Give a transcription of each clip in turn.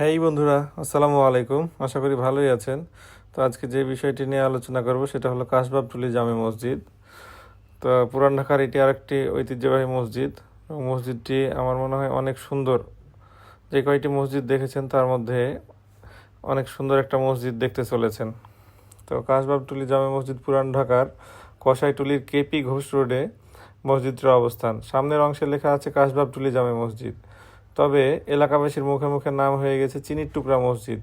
হ্যাঁ বন্ধুরা, আসসালামু আলাইকুম। আশা করি ভালোই আছেন। তো আজকে যে বিষয়টি নিয়ে আলোচনা করব, সেটা হলো কাশবাবটুলি জামে মসজিদ। তো পুরান ঢাকার এটি আরেকটি ঐতিহ্যবাহী মসজিদ। মসজিদটি আমার মনে হয় অনেক সুন্দর। যে কয়টি মসজিদ দেখেছেন, তার মধ্যে অনেক সুন্দর একটা মসজিদ দেখতে চলেছেন। তো কাশবাবটুলি জামে মসজিদ পুরান ঢাকার কসাইটুলির কেপি ঘোষ রোডে মসজিদটির অবস্থান। সামনের অংশে লেখা আছে কাশবাবটুলি জামে মসজিদ। তবে এলাকাবাসীর মুখে মুখে নাম হয়ে গেছে চিনির টুকরা মসজিদ।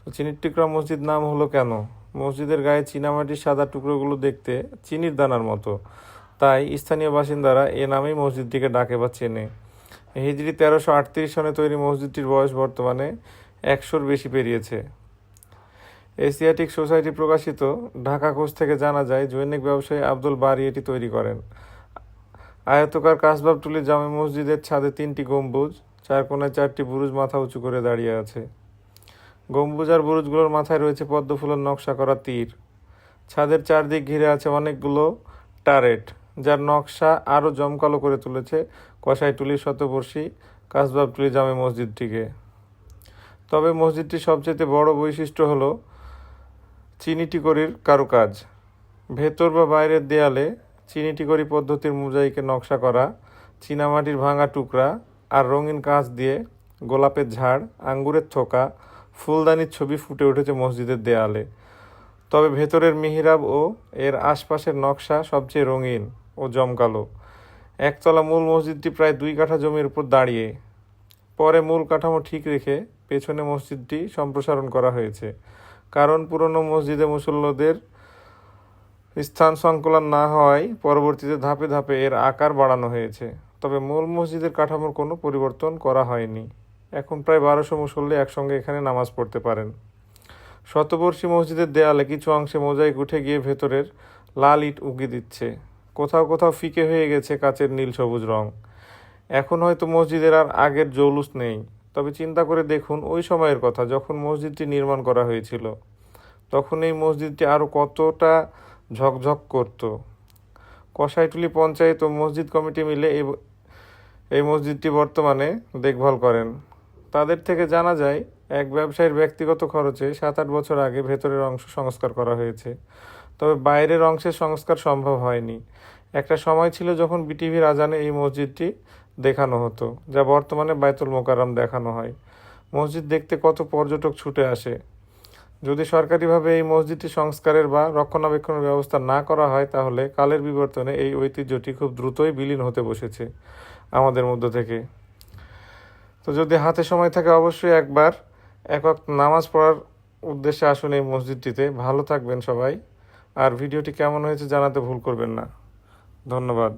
তো চিনির টুকরা মসজিদ নাম হলো কেন? মসজিদের গায়ে চীনামাটির সাদা টুকরোগুলো দেখতে চিনির দানার মতো। তাই স্থানীয় বাসিন্দারা এ নামেই মসজিদটিকে ডাকে বা চেনে। হিজড়ি তেরোশো আটত্রিশ সনে তৈরি মসজিদটির বয়স বর্তমানে একশোর বেশি পেরিয়েছে। এশিয়াটিক সোসাইটি প্রকাশিত ঢাকা কোষ থেকে জানা যায়, জৈনিক ব্যবসায়ী আব্দুল বারি এটি তৈরি করেন। আয়তকার কাসবাবটুলি জামে মসজিদের ছাদে তিনটি গম্বুজ চার কোনায় চারটি বুরুজ মাথা উঁচু করে দাঁড়িয়ে আছে। গম্বুজ আর বুরুজগুলোর মাথায় রয়েছে পদ্ম ফুলের নকশা করা তীর। ছাদের চারদিক ঘিরে আছে অনেকগুলো টারেট, যার নকশা আরও জমকালো করে তুলেছে কষাইটুলির শতবর্ষী কাসবাব কাসবাবটুলি জামে মসজিদটিকে। তবে মসজিদটির সবচেয়ে বড় বৈশিষ্ট্য হলো চিনিটিকরির কারুকাজ। ভেতর বা বাইরের দেয়ালে চিনিটিকরি পদ্ধতির মোজাইকে নকশা করা, চীনামাটির ভাঙা টুকরা আর রঙিন কাঁচ দিয়ে গোলাপের ঝাড়, আঙ্গুরের থোকা, ফুলদানির ছবি ফুটে উঠেছে মসজিদের দেয়ালে। তবে ভেতরের মিহিরাব ও এর আশপাশের নকশা সবচেয়ে রঙিন ও জমকালো। একতলা মূল মসজিদটি প্রায় দুই কাঠা জমির উপর দাঁড়িয়ে। পরে মূল কাঠামো ঠিক রেখে পেছনে মসজিদটি সম্প্রসারণ করা হয়েছে। কারণ পুরনো মসজিদে মুসল্লদের স্থান সংকলন না হওয়ায় পরবর্তীতে ধাপে ধাপে এর আকার বাড়ানো হয়েছে। তবে মূল মসজিদের কাঠামোর কোনো পরিবর্তন করা হয়নি। এখন প্রায় বারোশো মুসল্লি একসঙ্গে এখানে নামাজ পড়তে পারেন। শতবর্ষী মসজিদের দেয়ালে কিছু অংশে মোজাইক উঠে গিয়ে ভেতরের লাল ইট উঁকি দিচ্ছে। কোথাও কোথাও ফিকে হয়ে গেছে কাচের নীল সবুজ রং। এখন হয়তো মসজিদের আর আগের জৌলুস নেই। তবে চিন্তা করে দেখুন, ওই সময়ের কথা যখন মসজিদটি নির্মাণ করা হয়েছিল, তখন এই মসজিদটি আরও কতটা ঝকঝক করত। কসাইটুলি পঞ্চায়েত ও মসজিদ কমিটি মিলে এই এই মসজিদটি বর্তমানে দেখভাল করেন। তাদের থেকে জানা যায়, এক ব্যবসায়ীর ব্যক্তিগত খরচে সাত আট বছর আগে ভেতরের অংশ সংস্কার করা হয়েছে। তবে বাইরের অংশের সংস্কার সম্ভব হয়নি। একটা সময় ছিল যখন বিটিভির আজানে এই মসজিদটি দেখানো হতো, যা বর্তমানে বায়তুল মোকাররম দেখানো হয়। মসজিদ দেখতে কত পর্যটক ছুটে আসে যদি সরকারিভাবে এই মসজিদটি সংস্কারের বা রক্ষণাবেক্ষণের ব্যবস্থা না করা হয়, তাহলে কালের বিবর্তনে এই ঐতিহ্যটি খুব দ্রুতই বিলীন হতে বসেছে আমাদের মধ্য থেকে। তো যদি হাতে সময় থাকে, অবশ্যই একবার একক নামাজ পড়ার উদ্দেশ্যে আসুন এই মসজিদটিতে। ভালো থাকবেন সবাই। আর ভিডিওটি কেমন হয়েছে জানাতে ভুল করবেন না। ধন্যবাদ।